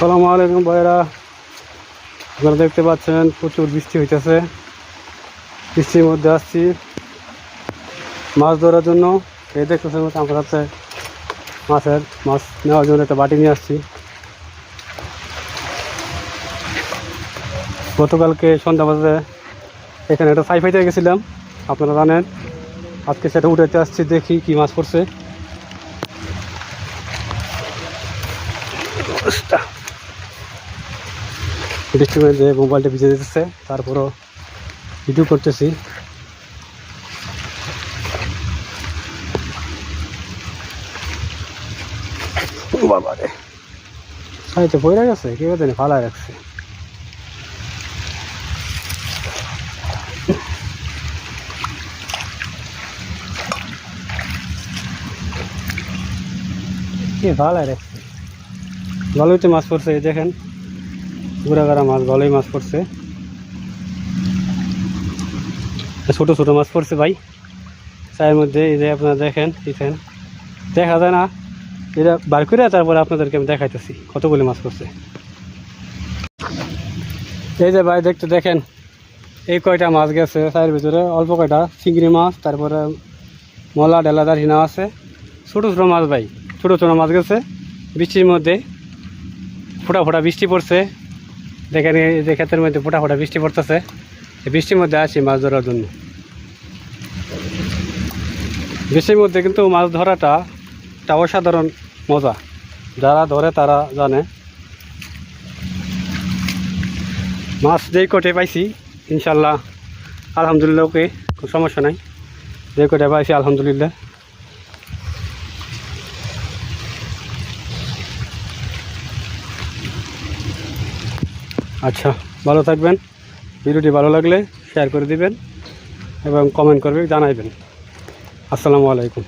সালামু আলাইকুম ভাইরা আপনারা দেখতে পাচ্ছেন, প্রচুর বৃষ্টি হইতেছে। বৃষ্টির মধ্যে আসছি মাছ ধরার জন্য। এই দেখতেছেন আমার কাছে মাছের মাছ নেওয়ার জন্য একটা বাটি নিয়ে আসছি। গতকালকে সন্ধ্যা বাজে, এখানে একটা সাইফাইতে গেছিলাম, আপনারা জানেন। আজকে সেটা উঠাইতে আসছি, দেখি কি মাছ পড়ছে। বৃষ্টির মধ্যে মোবাইলটা ভিজে দিতেছে তারপরও ভিডিও করতেছি। বাবা রে সাইতে পড়ে গেছে কেউ জানি ফালায় রাখছে। কে ফালায় রাখছে? ভালোই তো মাছ পড়ছে দেখেন। গুড়াগাড়া মাছ ভালোই মাছ পড়ছে। ছোট ছোট মাছ পড়ছে ভাই। চায়ের মধ্যে এই যে আপনারা দেখেন দেখেন দেখা যায় না, এটা বার করে তারপরে আপনাদেরকে আমি দেখাইতেছি কতগুলি মাছ পড়ছে। এই যে ভাই, দেখতে দেখেন, এই কয়টা মাছ গেছে চায়ের ভিতরে অল্প কয়টা চিংড়ি মাছ, তারপরে মলা ডেলা দারিনা আছে। ছোটো ছোটো মাছ ভাই, ছোটো ছোটো মাছ গেছে, বৃষ্টির মধ্যে, ফোটা ফোটা বৃষ্টি পড়ছে। দেখেন যে ক্ষেতের মধ্যে ফোটা ফোটা বৃষ্টি পড়তেছে। বৃষ্টির মধ্যে আসি মাছ ধরার জন্য। বৃষ্টির মধ্যে কিন্তু মাছ ধরাটা একটা অসাধারণ মজা। যারা ধরে তারা জানে। মাছ যেই কোটে পাইছি, ইনশাল্লাহ, আলহামদুলিল্লাহ, ওকে, কোনো সমস্যা নাই। যে কোটে পাইছি, আলহামদুলিল্লাহ। আচ্ছা ভালো থাকবেন। ভিডিওটি ভালো লাগলে শেয়ার করে দিবেন এবং কমেন্ট করবে, জানাইবেন। আসসালামু আলাইকুম।